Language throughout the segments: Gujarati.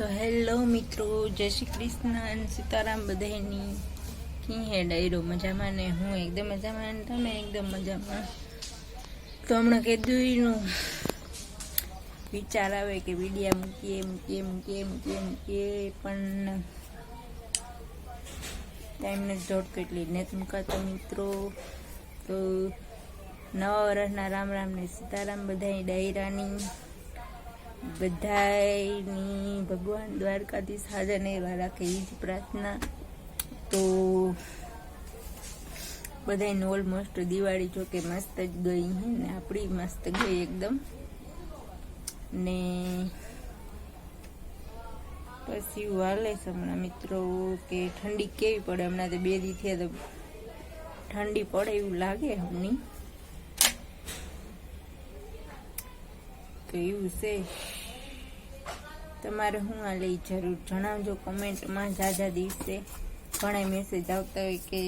તો હેલો મિત્રો, જય શ્રી કૃષ્ણ અને સીતારામ બધાની કી હે ડાયરો? મજામાં ને? હું એકદમ મજામાં અને તમે એકદમ મજામાં? તો હમણાં કીધું વિચાર આવે કે વિડીયા મૂકીએ મૂકીએ મૂકીએ મૂકીએ મૂકીએ, પણ ટાઈમને જોડ કેટલી નથી મૂકાતો મિત્રો. તો નવા વર્ષના રામ રામ ને સીતારામ બધાની ડાયરાની. બધાની ભગવાન દ્વારકાધીશ હાજર ને એવા રાખે એ જ પ્રાર્થના. તો બધાને ઓલમોસ્ટ દિવાળી જોકે મસ્ત જ ગઈ હે ને આપણી મસ્ત ગઈ એકદમ. ને પછી વાલે છે હમણાં મિત્રો કે ઠંડી કેવી પડે? હમણાં તો બે દી થયા તો ઠંડી પડે એવું લાગે હમણી તો એવું છે. તમારે હું આ લઈ જરૂર જણાવજો. કોમેન્ટમાં જાજા દિવસે ઘણા મેસેજ આવતા હોય કે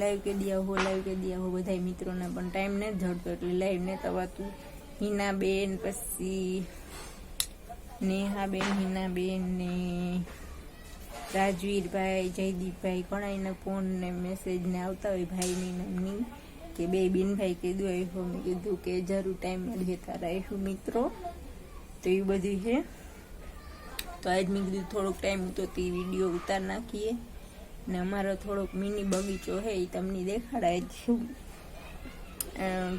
લાઈવ કે દિયા હો, લાઈવ કે દિયા હો બધા મિત્રોને પણ ટાઈમ નથી જડતો એટલે લાઈવ ને તવાતું. હિનાબેન, પછી નેહાબેન, હિનાબેન ને રાજવીરભાઈ, જયદીપભાઈ ઘણા એના ફોન ને મેસેજ ને આવતા હોય ભાઈની નામની કે બે બેનભાઈ કીધું આવ્યું મેં કીધું કે જરૂર ટાઈમ મળીએ તારા. આવીશું મિત્રો? તો એ બધું છે. તો આજ મેં કીધું થોડોક ટાઈમ તો તે વીડિયો ઉતાર નાખીએ. ને અમારો થોડોક મિની બગીચો છે એ તમને દેખાડાય છું.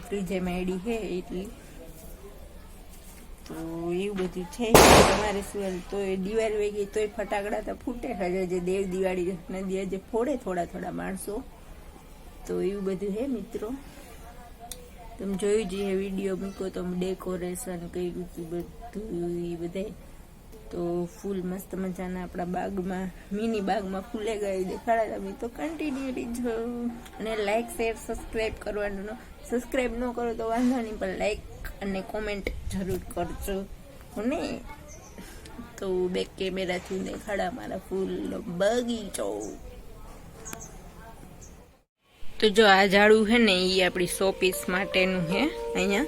ફ્રીજેમાં એડી છે એટલી. તો એવું બધું છે. તમારે શું તો દિવાળી વહી ગઈ તોય ફટાકડા તો ફૂટે હજે જે દેવ દિવાળી નદી હજે ફોડે થોડા થોડા માણસો. તો એવું બધું છે મિત્રો. તમે જોયું જ વીડિયો મૂકો તો ડેકોરેશન કર્યું હતું બધું એ બધે. તો ફૂલ મસ્ત મજાના આપણા બાગમાં મિની બાગમાં ફૂલે ગઈ દેખાડા તમે તો કન્ટિન્યુઅલી જો અને લાઇક શેર સબસ્ક્રાઈબ કરવાનું સબસ્ક્રાઈબ ન કરો તો વાંધો નહીં, પણ લાઇક અને કોમેન્ટ જરૂર કરજો. ને તો બે કેમેરાથી દેખાડા મારા ફૂલ બગીચો. તો જો આ ઝાડું છે ને એ આપણી સો પીસ માટેનું છે, અહીંયા.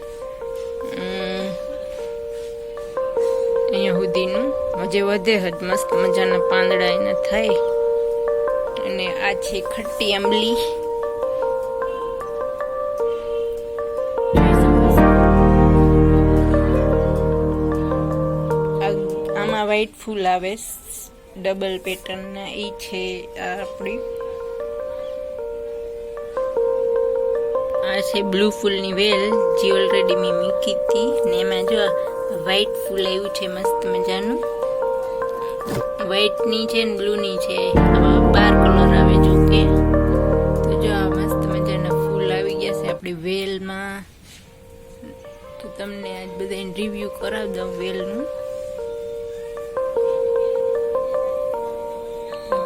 અહીંયા સુધીનું. હજે વધે હજ મસ્ત મજાના પાંદડા એના થાય. અને આ છે ખટ્ટી આંબલી. આમાં વ્હાઈટ ફૂલ આવે. ડબલ પેટર્નના એ છે આપણી આ છે બ્લુ ફૂલની વેલ, જે ઓલરેડી મેં મૂકી હતી ને એમાં જો વ્હાઈટ ફૂલ આવ્યું છે, મસ્ત મજાનું. વ્હાઈટની છે ને બ્લુની છે બાર કલર આવે જો કે. તો જો આ મસ્ત મજાના ફૂલ આવી ગયા છે આપણી વેલમાં. તો તમને આજ બધાને રિવ્યુ કરાવી દઉં વેલનું.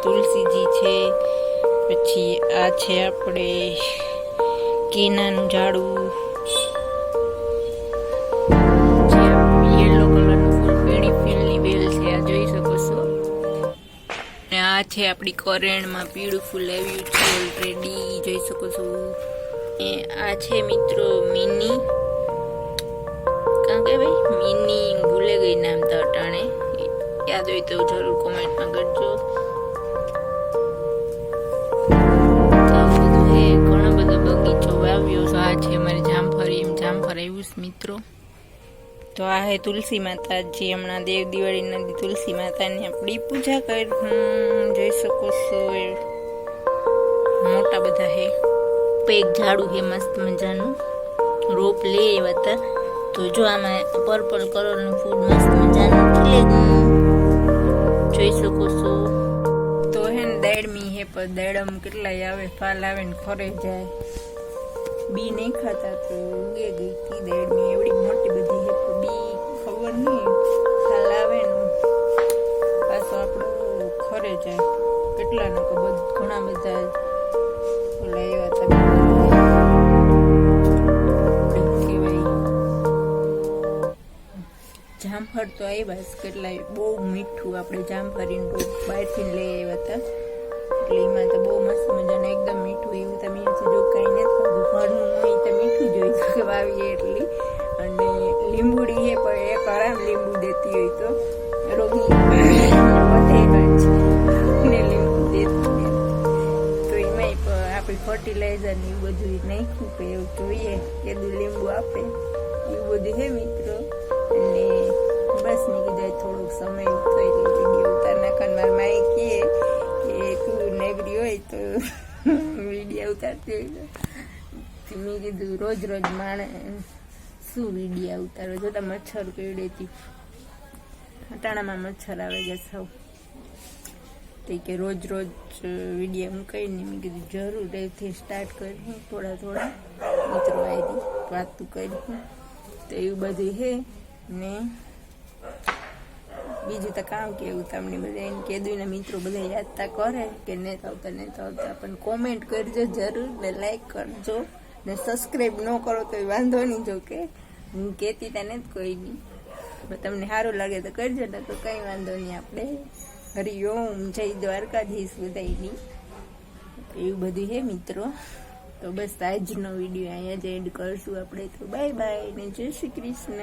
તુલસીજી છે, પછી આ છે આપણે કેનાનું ઝાડું. જે યલો કલરનું ફૂલ પીળી ફીલની બેલ છે, આ જોઈ શકો છો. અને આ છે આપણી કરેણમાં પીળું ફૂલ આવ્યું છે ઓલરેડી જોઈ શકો છો. એ આ છે મિત્રો મિની. કાં કે ભાઈ? મિની ભૂલે ગઈ નામ તો અટાણે યાદ હોય તો જરૂર કોમેન્ટમાં કરજો. જામફળ મિત્રો. તો આ હે તુલસી માતા જે હમણાં દેવ દિવાળી નદી તુલસી માતાની આપણી પૂજા કરી જોઈ શકો છો. મોટા બધા હે. એક ઝાડું હે મસ્ત મજાનું. રોપ લે એવા હતા તો જો આમાં પર્પલ કલરનું ફૂલ મસ્ત મજાનું ખીલે. જોઈ શકો છો. તો હે ને દાડમી હે પણ દાડમ કેટલાય આવે ફાલ આવે ને ખરે જાય. બી નહીં ખાતા તો ઉગે ગઈ હતી દેડની એવડી મોટી બધી હે તો બી ખબર નહીં. ખ્યાલ આવે ને. પાછો આપણો ખરે જાય. કેટલા લોકો બધ, ઘણા બધા ઓલા એવા કહેવાય. જામફળ તો આવ્યા જ કેટલાય. બહુ મીઠું આપણે જામફળીને બહુ બહારથી લઈ આવ્યા હતા. એટલે એમાં તો બહુ મસ્ત મજાને, એકદમ મીઠું ને એવું બધું નાખ્યું કે એવું જોઈએ કેદું લીંબુ આપે. એવું બધું હે મિત્રો. અને બસ મેં કીધું થોડોક સમય તો એટલે વીડિયો ઉતાર નાખવાનું. મારા માએ કહે કે તું નેગરી હોય તો વીડિયો ઉતારતી હોય મેં કીધું રોજ રોજ માણે શું વિડીયા ઉતારો જોતા મચ્છર કેવડેતી અટાણામાં મચ્છર આવે ગયા સૌ. તે કે રોજ રોજ વીડિયો મૂકાઈને મેં કીધું, જરૂર, એથી સ્ટાર્ટ કરી થોડા થોડા. મિત્રો આવી વાતું કરી તો એવું બધું હે. ને બીજું તો કામ કેવું તમને બધા એને કીધું મિત્રો બધા યાદ તા કરે કે ને આવતા ને આવતા. પણ કોમેન્ટ કરજો જરૂર ને લાઈક કરજો ને સબસ્ક્રાઈબ ન કરો તો વાંધો નહીં જો કે. હું કહેતી તને જ કોઈ નહીં તમને સારું લાગે તો કરજો ને તો કંઈ વાંધો નહીં આપણે. હરિઓમ જય દ્વારકાધીશ બધાયની. એવું બધું હે મિત્રો? તો બસ આજનો વીડિયો અહીંયા જ એન્ડ કરશું આપણે તો બાય બાય ને જય શ્રી કૃષ્ણ.